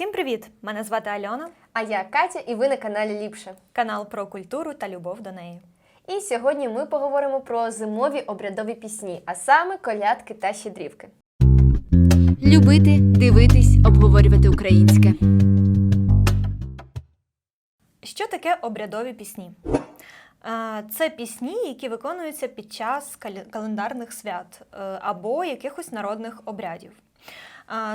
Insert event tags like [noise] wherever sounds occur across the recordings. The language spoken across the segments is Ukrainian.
Всім привіт! Мене звати Альона, А я Катя, і ви на каналі Ліпше. канал про культуру та любов до неї. І сьогодні ми поговоримо про зимові обрядові пісні, а саме колядки та щедрівки. Любити, дивитись, обговорювати українське. Що таке обрядові пісні? Це пісні, які виконуються під час календарних свят е, або якихось народних обрядів.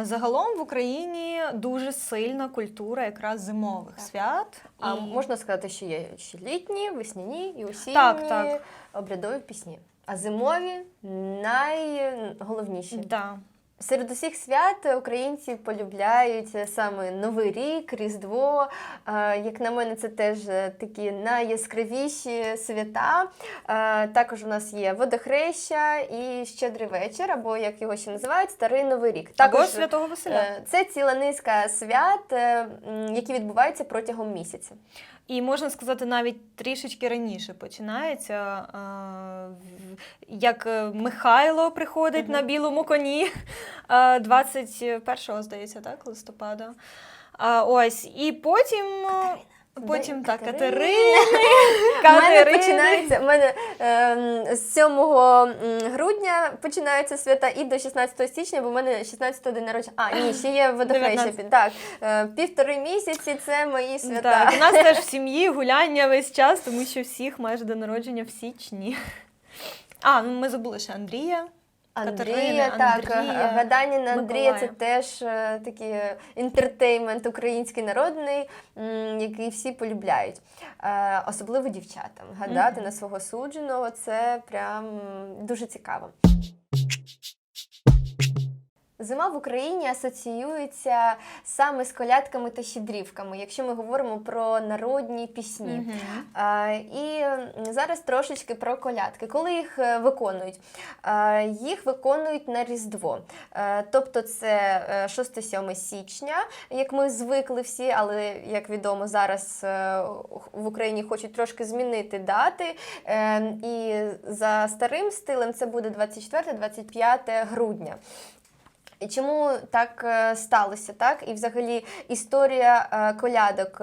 Загалом в Україні дуже сильна культура якраз зимових Так. свят. А І- можна сказати, що є ще літні, весняні і осінні Так, так. обрядові пісні. А зимові найголовніші. Да. Серед усіх свят українці полюбляють саме Новий рік, Різдво. Е, Як на мене, це теж е, такі найяскравіші свята. Е, Також у нас є водохреща і щедрий вечір, або як його ще називають, старий новий рік. Або Святого Василя. це ціла низка свят, які відбуваються протягом місяця. І можна сказати, навіть трішечки раніше починається, як е, Михайло приходить Мгм. на білому коні 21-го, здається, так, листопада. Ось, і потім. е, Потім так, Катерини. Катерини. [laughs] Починається у мене ем, з 7 грудня починаються свята і до 16 січня, бо в мене 16 день народження. А, ні, ще є водохреща. 19. Так, е, півтори місяці це мої свята. Так, у нас теж в [laughs] сім'ї гуляння весь час, тому що всіх майже до народження в січні. А, ну ми забули ще Андрія. Андрія, так, Андрія, гадання на Андрія це теж е, такий інтертеймент український народний, м, який всі полюбляють. Е, особливо дівчатам. Гадати на свого судженого це прям дуже цікаво. Зима в Україні асоціюється саме з колядками та щедрівками, якщо ми говоримо про народні пісні. Мгм. А, І зараз трошечки про колядки. Коли їх е, виконують? А, Їх виконують на Різдво. Е, Тобто це е, 6-7 січня, як ми звикли всі, але як відомо, зараз е, в Україні хочуть трошки змінити дати. Е, І за старим стилем це буде 24-25 грудня. І чому так е, сталося? Так? І взагалі історія е, колядок.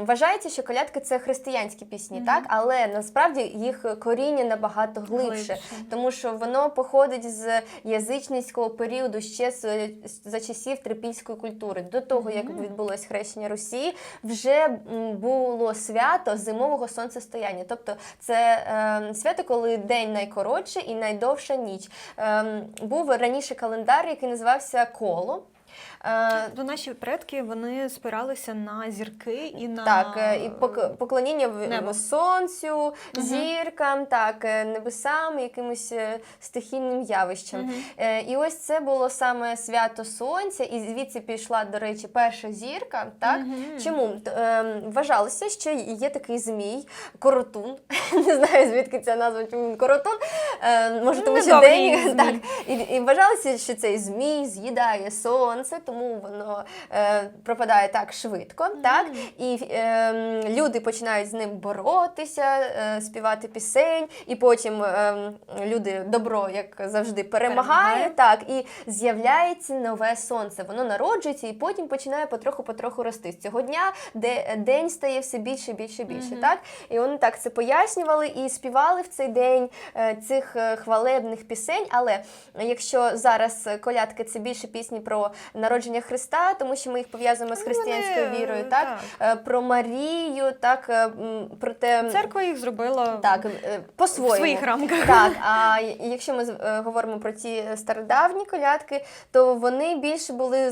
Вважається, що колядки це християнські пісні, Мгм. так? але насправді їх коріння набагато глибше. Глибше. Тому що воно походить з язичницького періоду ще з, за часів трипільської культури. До того, як Мгм. відбулось хрещення Росії, вже було свято зимового сонцестояння. Тобто це е, свято, коли день найкоротший і найдовша ніч. Е, був раніше календар, який називався коло. Е, наші предки вони спиралися на зірки і на Так, е, і поклоніння небо. сонцю, Мгм. зіркам, так, е, небесам, якимось стихійним явищам. Е, І ось це було саме свято сонця, і звідси пішла, до речі, перша зірка. Так? Мгм. Чому? Ем, Вважалося, що є такий змій, коротун. [laughs] Не знаю, звідки ця назва чому він коротун. Може, тому що день [laughs] так, і, і вважалося, що цей змій з'їдає сонце, тому воно е, пропадає так швидко. Так? І е, люди починають з ним боротися, е, співати пісень, і потім е, люди добро, як завжди, перемагає. Перемагає. Так, і з'являється нове сонце. Воно народжується і потім починає потроху-потроху рости. З цього дня де, день стає все більше, більше, більше. Мгм. Так? І вони так це пояснювали і співали в цей день е, цих е, хвалебних пісень. Але якщо зараз колядки це більше пісні про народження Христа, тому що ми їх пов'язуємо з християнською вони, вірою, е, так? Е, Про Марію, так, е, про те. Церква їх зробила Так, е, по-своєму. своїх рамках. Так, а [laughs] якщо ми говоримо про ті стародавні колядки, то вони більше були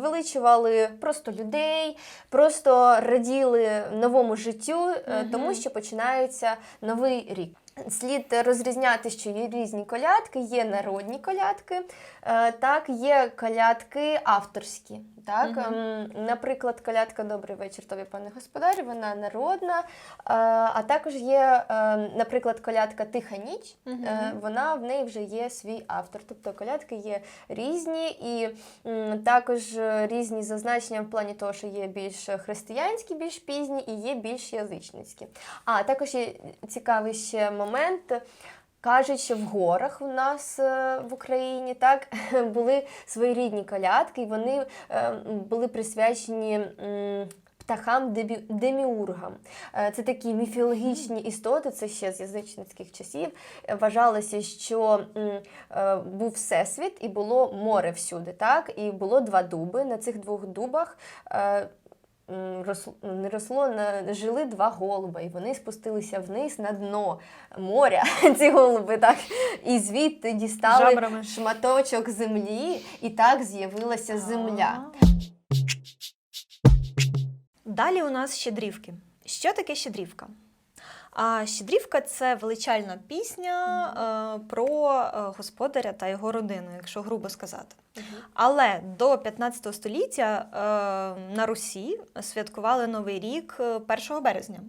звеличували просто людей, просто раділи новому життю, Мгм. тому що починається новий рік. Слід розрізняти, що є різні колядки, є народні колядки, е, так, є колядки авторські. Так? Ем, Наприклад, колядка Добрий вечір тобі, пане господарю, вона народна. А також є, е, наприклад, колядка Тиха ніч. Е, Вона в неї вже є свій автор. Тобто колядки є різні і також е, різні зазначення в плані того, що є більш християнські, більш пізні і є більш язичницькі. А також є цікавий ще момент. Кажуть, що в горах у нас е, в Україні так [laughs] були своєрідні колядки, і вони е, були присвячені птахам деміургам. Е, Це такі міфологічні істоти, це ще з язичницьких часів. Вважалося, що був всесвіт і було море всюди, так? І було два дуби. На цих двох дубах. Росло, не росло, на, жили два голуба, і вони спустилися вниз на дно моря, [laughs] ці голуби, так, і звідти дістали Жабрами. шматочок землі, і так з'явилася земля. Далі у нас щедрівки. Що таке щедрівка? А щедрівка це величальна пісня е, про е, господаря та його родину, якщо грубо сказати. Але до 15 століття е, на Русі святкували Новий рік е, 1 березня.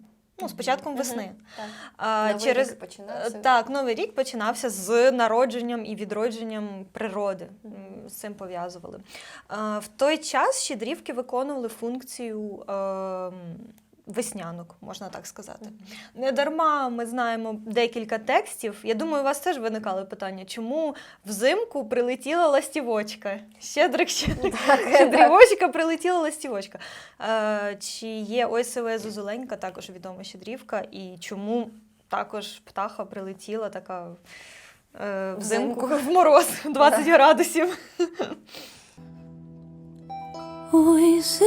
Ну, з початком весни. Так. А, Новий через рік починався. Е, Так, новий рік починався з народженням і відродженням природи. М, З цим пов'язували. Е, В той час щедрівки виконували функцію е, веснянок, можна так сказати. Не дарма ми знаємо декілька текстів. Я думаю, у вас теж виникали питання, чому взимку прилетіла ластівочка? Щедрик, щедрик, [laughs] щедрівочка прилетіла ластівочка. Е, Чи є ОСВ Зозуленька, також відома щедрівка, і чому також птаха прилетіла така е, взимку в мороз [laughs] 20 градусів. Ой, та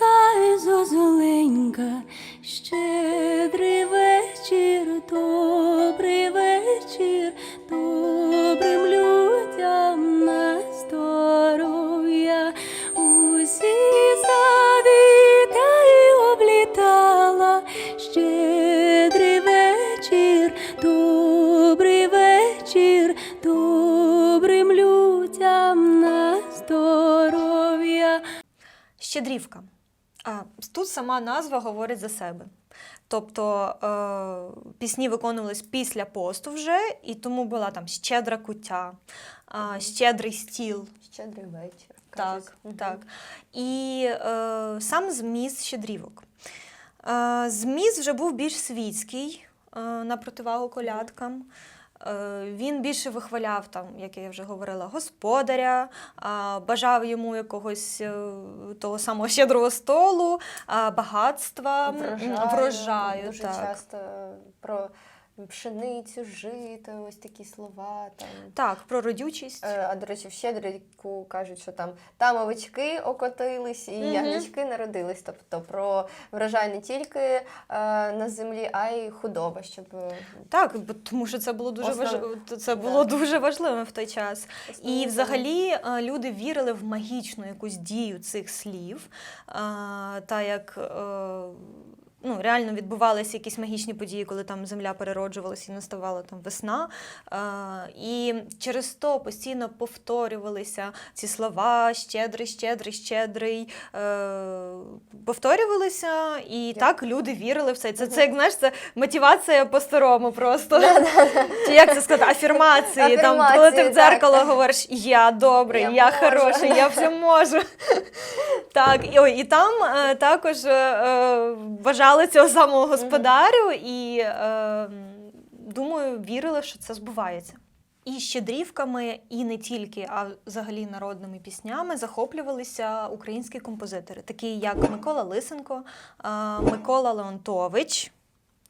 й зозуленька, щедрий вечір, добрий вечір, добрим людям на здоров'я. Усі сади та й облітала, щедрий вечір, добрий вечір, добрим людям на здоров'я. Щедрівка. А, тут сама назва говорить за себе. Тобто е, пісні виконувались після посту вже, і тому була там щедра куття, щедрий стіл. Щедрий вечір. Так. Так. І е, сам зміст щедрівок. Е, зміст вже був більш світський е, на противагу колядкам. Е, він більше вихваляв, там, як я вже говорила, господаря, бажав йому якогось е, того самого щедрого столу, багатства, Врожаю, врожаю дуже так. часто про пшеницю, жито, ось такі слова. Там. так, про родючість. Е, А до речі, в щедрику кажуть, що там там овечки окотились і Мгм. ягнячки народились. Тобто про врожай не тільки е, на землі, а й худоба, щоб е, Так, бо тому що це було дуже Основ- важливо. Це було дуже важливим в той час. основні І взагалі е, люди вірили в магічну якусь дію цих слів, е, та як е, ну, реально відбувалися якісь магічні події, коли там земля перероджувалася і наставала там весна. І через то постійно повторювалися ці слова щедрий, щедрий, щедрий. е, Повторювалися, і так люди вірили в це. Це, це як знаєш, це мотивація по-старому просто. Чи як це сказати? Афірмації. Там, коли ти в дзеркало говориш Я добрий, Я хороший, я все можу. [laughs] Так, і, там е, також е, е, цього самого господарю, і е, думаю, вірили, що це збувається. І щедрівками, і не тільки, а взагалі народними піснями захоплювалися українські композитори, такі як Микола Лисенко, е, Микола Леонтович.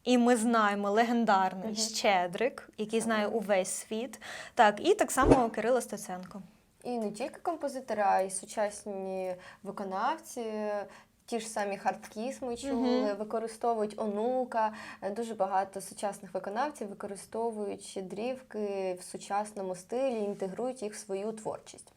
І ми знаємо легендарний. Щедрик, який знає увесь світ. Так, і так само Кирило Стеценко. І не тільки композитори, а й сучасні виконавці. Ті ж самі хардкіс ми чули, Мгм. використовують онука. Е, Дуже багато сучасних виконавців використовують щедрівки в сучасному стилі, інтегрують їх в свою творчість.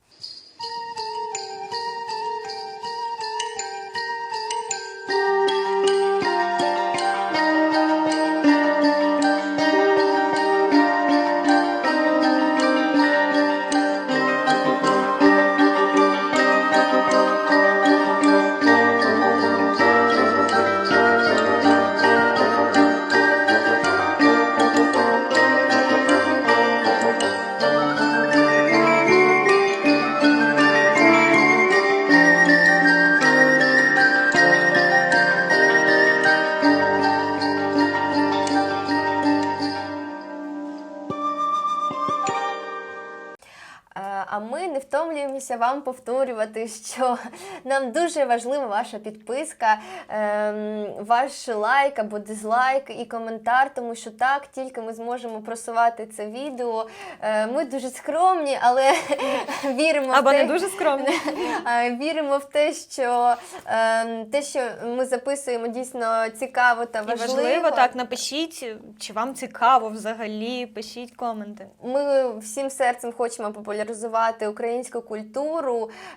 Вам повторювати, що [laughs] нам дуже важлива ваша підписка, ем, ваш лайк або дизлайк і коментар, тому що так тільки ми зможемо просувати це відео. Е, Ми дуже скромні, але [laughs] віримо Або в те, не дуже скромно. [laughs] Е, Віримо в те, що ем, те, що ми записуємо, дійсно цікаво та І важливо. важливо, так, напишіть, чи вам цікаво взагалі, пишіть коменти. Ми всім серцем хочемо популяризувати українську культуру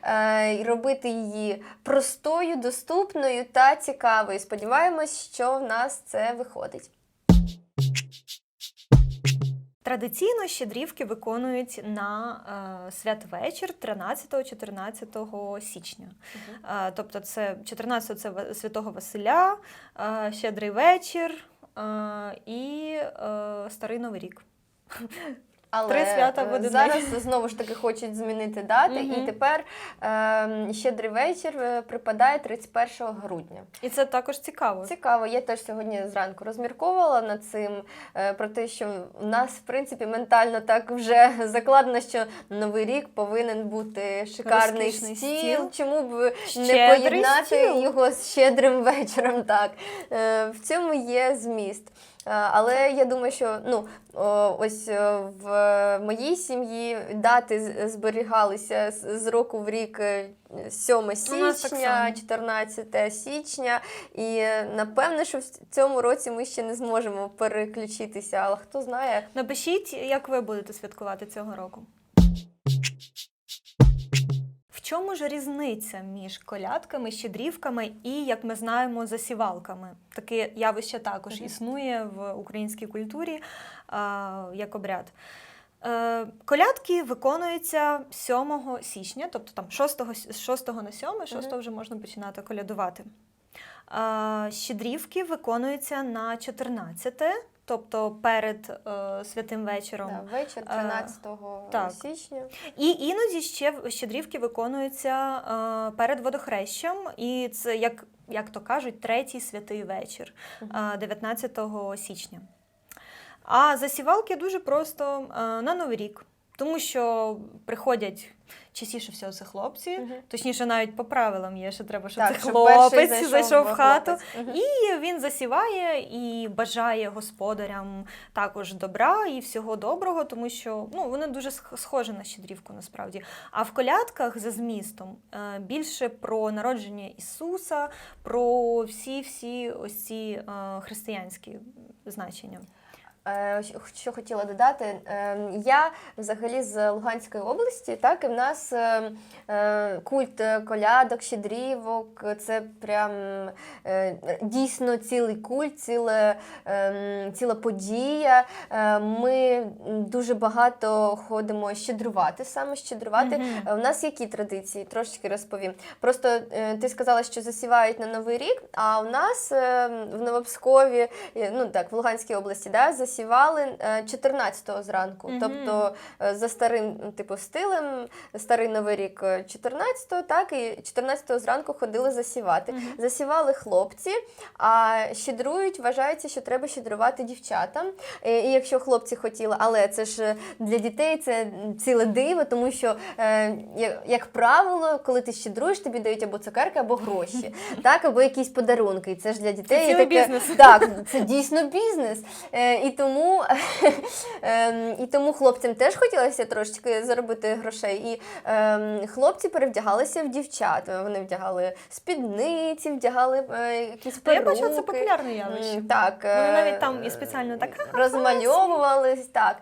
е, і робити її простою, доступною та цікавою. Сподіваємось, що в нас це виходить. Традиційно щедрівки виконують на е, святвечір 13-14 січня. Е, тобто, це 14 це Святого Василя, е, Щедрий вечір е, і е, Старий Новий рік. Але Три свята в е, один зараз знову ж таки хочуть змінити дати, і тепер е, щедрий вечір е, припадає 31 грудня. І це також цікаво. Цікаво, я теж сьогодні зранку розмірковувала над цим е, про те, що в нас, в принципі, ментально так вже [laughs] закладено, що новий рік повинен бути шикарний Розкішний стіл. стіл. Чому б не поєднати стіл. його з щедрим [laughs] вечором? Так Е, в цьому є зміст. Е, Але я думаю, що ну ось е, в моїй сім'ї дати зберігалися з року в рік е, 7 січня, само. 14 січня. І е, напевне, що в цьому році ми ще не зможемо переключитися, але хто знає. Напишіть, як ви будете святкувати цього року. Чому ж різниця між колядками, щедрівками і, як ми знаємо, засівалками? Таке явище також існує в українській культурі а, як обряд. Е, колядки виконуються 7 січня, тобто там 6, з 6 на 7, 6 вже можна починати колядувати. А, щедрівки виконуються на 14, тобто перед е, святим вечором. Да, вечір Е, 13 так. січня. І іноді ще щедрівки виконуються е, перед водохрещем, і це, як, як то кажуть, третій святий вечір е, 19 січня. А засівалки дуже просто е, на Новий рік, тому що приходять частіше всього це хлопці, Мгм. точніше, навіть по правилам є, що треба, щоб Так, це щоб хлопець перший зайшов, в хату. Мгм. І він засіває і бажає господарям також добра і всього доброго, тому що ну, вони дуже сх- схожі на щедрівку насправді. А в колядках за змістом е, більше про народження Ісуса, про всі-всі ось ці е, християнські значення. Е, Що хотіла додати, е, я взагалі з Луганської області, так, і в нас е, е, культ колядок, щедрівок, це прям дійсно цілий культ, ціле, е, ціла подія. Ми дуже багато ходимо щедрувати, саме щедрувати. Мгм. Е, У нас які традиції? Трошечки розповім. Просто ти сказала, що засівають на Новий рік, а у нас е, в Новопскові, ну так, в Луганській області, да, засівали е, 14-го зранку. Мгм. Тобто е, за старим типу стилем, старий Новий рік е, 14-го, так, і 14-го зранку ходили засівати. Мгм. Засівали хлопці, а щедрують, вважається, що треба щедрувати дівчатам. Е, І якщо хлопці хотіли, але це ж е, для дітей це ціле диво, тому що, е, як, правило, коли ти щедруєш, тобі дають або цукерки, або гроші, [laughs] так, або якісь подарунки. І це ж для дітей цілий таке- бізнес. Так, це дійсно бізнес. Е, і тому, [laughs] е, і тому хлопцям теж хотілося трошечки заробити грошей. І е, хлопці перевдягалися в дівчат. Вони вдягали спідниці, вдягали е, якісь я перуки. бачила, це популярне явище. Так, Вони е, навіть там і спеціально так, розмальовувались. Так.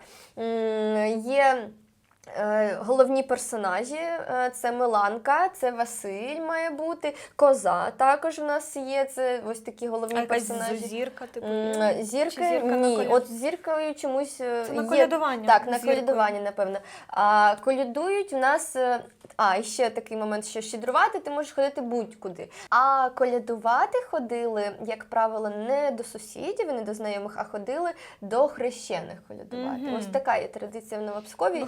Є головні персонажі: е, це Миланка, це Василь має бути, коза також у нас є. Це ось такі головні якась персонажі. зірка, типу. Зірки, зірка ні, от зіркою чомусь е, Це на є. колядування. Так, на колядування, напевно. А колядують у нас. е, А, і ще такий момент, що щедрувати ти можеш ходити будь-куди. А колядувати ходили, як правило, не до сусідів, не до знайомих, а ходили до хрещених колядувати. Мгм. Ось така є традиція в Новопскові. Ну,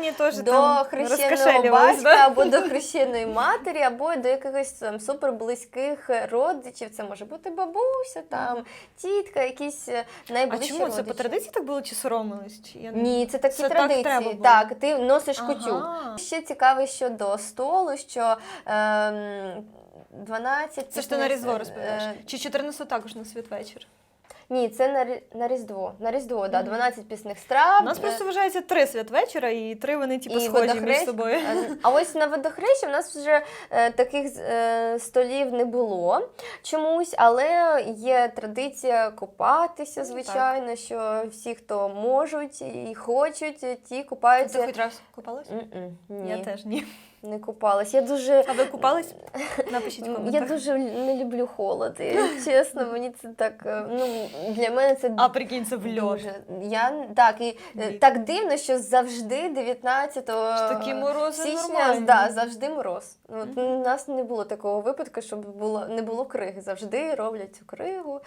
хрещені теж до там хрещеного батька да? або до хрещеної матері, або до якихось там суперблизьких родичів. Це може бути бабуся, там тітка, якісь е, А найближчі чому це по традиції так було чи соромились? Чи я не- Ні, це такі Це так традиції. треба було? Так, ти носиш Ага. кутю. Ще цікаве щодо столу, що ем, 12 Це ж ти на Різдво розповідаєш. е, Чи 14 також на святвечір? Ні, це на, Рі- на Різдво. На Різдво, да, 12 пісних страв. У нас е, просто вважається три святвечора, і три вони типу і схожі між водохрест. собою. Е, [laughs] А ось на водохрещі в нас вже е, таких е, столів не було чомусь, але є традиція купатися, звичайно, що всі, хто можуть і хочуть, ті Ти купаються. хоч раз купалась? М-м, Ні, Я теж ні. Не купалась. Я дуже. А ви купались? Напишіть в Я дуже не люблю холод. І, [laughs] чесно, мені це так. е, Ну для мене це А прикинь, це в льод. Я так і е, Ні. так дивно, що завжди 19 такі морози січня нормальні. да, завжди мороз. Ну, от У нас не було такого випадку, щоб було не було криги. Завжди роблять цю кригу.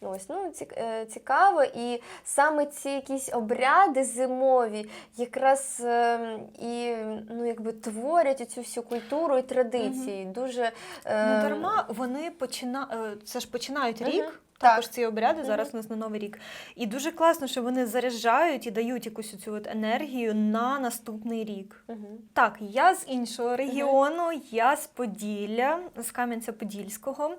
Ось ну е, цікаво, і саме ці якісь обряди зимові якраз е, і ну якби творять цю всю культуру і традиції. Дуже е, Не дарма вони почина... е, це ж починають Мгм. рік. Так. Також ці обряди зараз у нас на новий рік. І дуже класно, що вони заряджають і дають якусь цю от енергію на наступний рік. Мгм. Так, я з іншого регіону, я з Поділля, з Кам'янця-Подільського,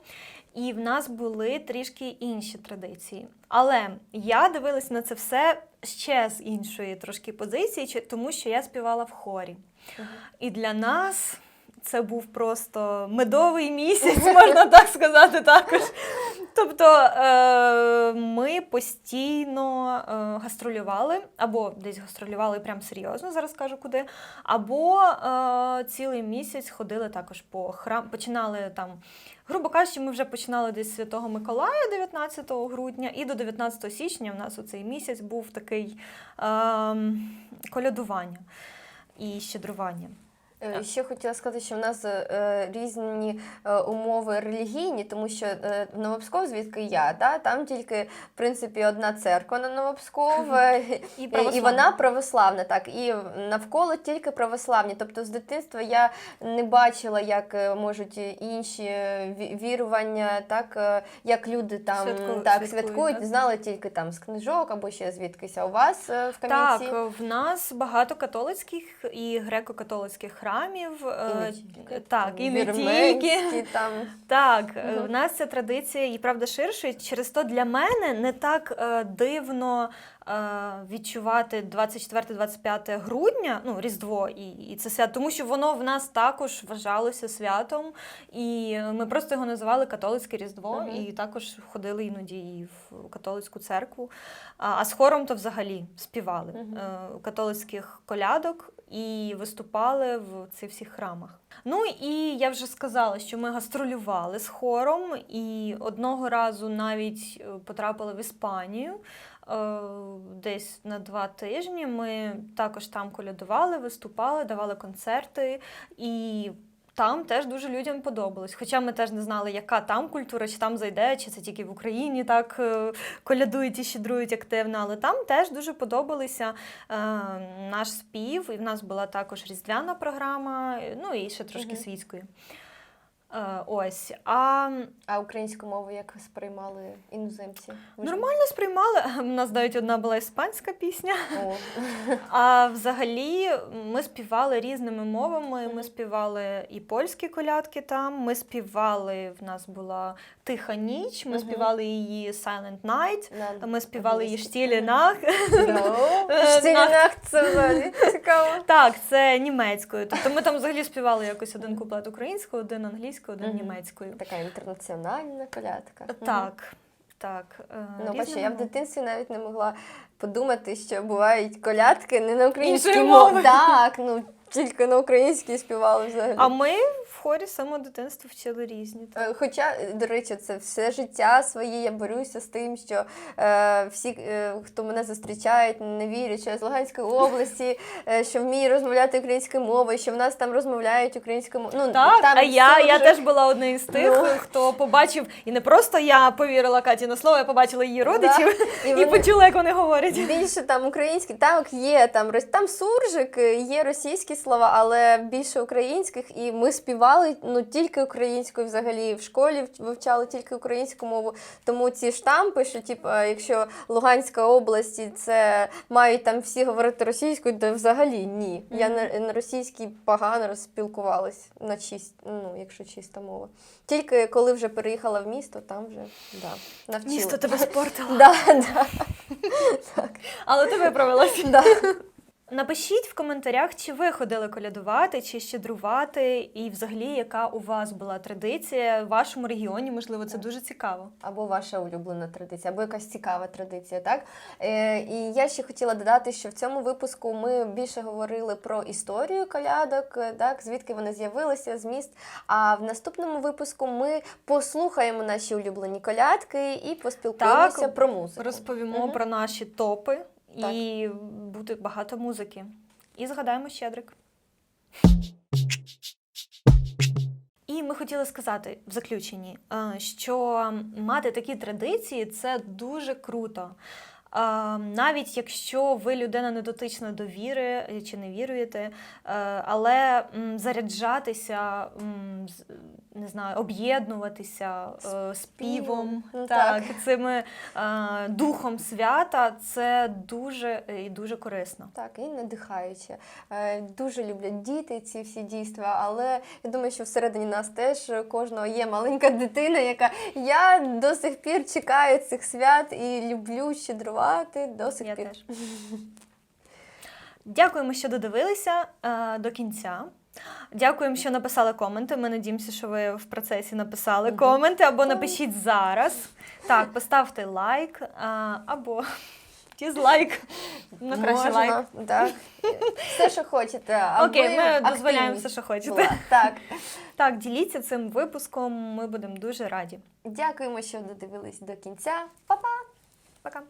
і в нас були трішки інші традиції. Але я дивилась на це все ще з іншої трошки позиції, тому що я співала в хорі. І для нас. Це був просто медовий місяць, [laughs] можна так сказати також. Тобто е, ми постійно е, гастролювали, або десь гастролювали прям серйозно, зараз кажу куди, або е, цілий місяць ходили також по храм, починали там, грубо кажучи, ми вже починали десь Святого Миколая 19 грудня, і до 19 січня в нас цей місяць був такий е, колядування і щедрування. Е, Ще хотіла сказати, що в нас е, різні е, умови релігійні, тому що е, Новопсков, звідки я, да, там тільки в принципі одна церква на Новопсков, е, І і, вона православна, так, і навколо тільки православні. Тобто з дитинства я не бачила, як е, можуть інші е, вірування, так, е, як люди там Святку- так, святкують, так? знала тільки там з книжок або ще звідкись. А у вас е, в Так, в нас багато католицьких і греко-католицьких храмів. І не е, Так, і не тільки. там. Так, е, Мгм. в нас ця традиція і правда ширша. і Через то для мене не так е, дивно е, відчувати 24-25 грудня, ну, Різдво і, і це свято, тому що воно в нас також вважалося святом, і ми просто його називали католицьке Різдво, Мгм. і також ходили іноді і в католицьку церкву. А, а з хором то взагалі співали е, католицьких колядок і виступали в цих всіх храмах. Ну і я вже сказала, що ми гастролювали з хором, і одного разу навіть е, потрапили в Іспанію. е, Десь на два тижні ми також там колядували, виступали, давали концерти, і там теж дуже людям подобалось. Хоча ми теж не знали, яка там культура, чи там зайде, чи це тільки в Україні так е, колядують і щедрують активно. Але там теж дуже подобалися е, наш спів, і в нас була також різдвяна програма, ну і ще трошки угу. світської. Е, ось. А А українську мову як сприймали іноземці? Ви ж- нормально сприймали. [laughs] У нас навіть одна була іспанська пісня. О, [laughs] А взагалі ми співали різними мовами. Ми співали і польські колядки там. Ми співали. В нас була тиха ніч. Ми Мгм. співали її Silent Night. на- Ми співали її англійській. Штілі Нах. Ну, [laughs] Е, Штілінах це взагалі цікаво. Так, це німецькою. Тобто ми там взагалі співали якось один куплет українською, один англійською, один Мгм. німецькою. Така інтернаціональна колядка. Так, так. е, Ну, бачу, я в дитинстві навіть не могла подумати, що бувають колядки не на українській мові. Так, ну тільки на українській співали взагалі. А ми в хорі з самого дитинства вчили різні. Е, Хоча, е, до речі, це все життя своє. Я борюся з тим, що е, всі, е, хто мене зустрічають, не вірять, що я з Луганської області, е, що вмію розмовляти українською мовою, що в нас там розмовляють українською мовою. Ну, Так, там а я, я теж була одною з тих, Ну. хто побачив, і не просто я повірила Каті на слово, я побачила її родичів [laughs] І і, вони- почула, як вони говорять. Більше там українські, так є там там суржик, є російські слова, але більше українських. І ми співали ну тільки українською взагалі в школі вивчали тільки українську мову. Тому ці штампи, що типу, якщо Луганська область, це мають там всі говорити російською, то взагалі ні. Я на, на російській погано розспілкувалась на чист, ну якщо чиста мова. Тільки коли вже переїхала в місто, там вже да, навчила. Місто тебе [laughs] спортило, Да, да, [laughs] але ти виправилася. да. Напишіть в коментарях, чи ви ходили колядувати, чи щедрувати, і взагалі, яка у вас була традиція в вашому регіоні, можливо, це дуже цікаво. Або ваша улюблена традиція, або якась цікава традиція, так? Е, і я ще хотіла додати, що в цьому випуску ми більше говорили про історію колядок, е, так, звідки вони з'явилися, зміст. А в наступному випуску ми послухаємо наші улюблені колядки і поспілкуємося Так, про музику. Розповімо Мгм. про наші топи Так. і буде багато музики. І згадаємо щедрик. І ми хотіли сказати в заключенні, е, що мати такі традиції це дуже круто. Е, Навіть якщо ви людина не дотична до віри е, чи не віруєте, але заряджатися, не знаю, об'єднуватися е, співом, Ну, так, так. цими е, духом свята, це дуже е, і дуже корисно. Так, і надихаюче. Е, Дуже люблять діти ці всі дійства, але я думаю, що всередині нас теж кожного є маленька дитина, яка я до сих пір чекаю цих свят і люблю щедрувати до сих Я пір. теж. [laughs] Дякуємо, що додивилися е, до кінця. Дякуємо, що написали коменти. Ми надіємося, що ви в процесі написали коменти або напишіть зараз. Так, поставте лайк або [laughs] дізлайк. Ну, краще Можна, лайк. так. Все, що хочете. аби Окей, ми дозволяємо все, що хочете. була. Так. Так, діліться цим випуском. Ми будемо дуже раді. Дякуємо, що додивились до кінця. Па-па! Пока.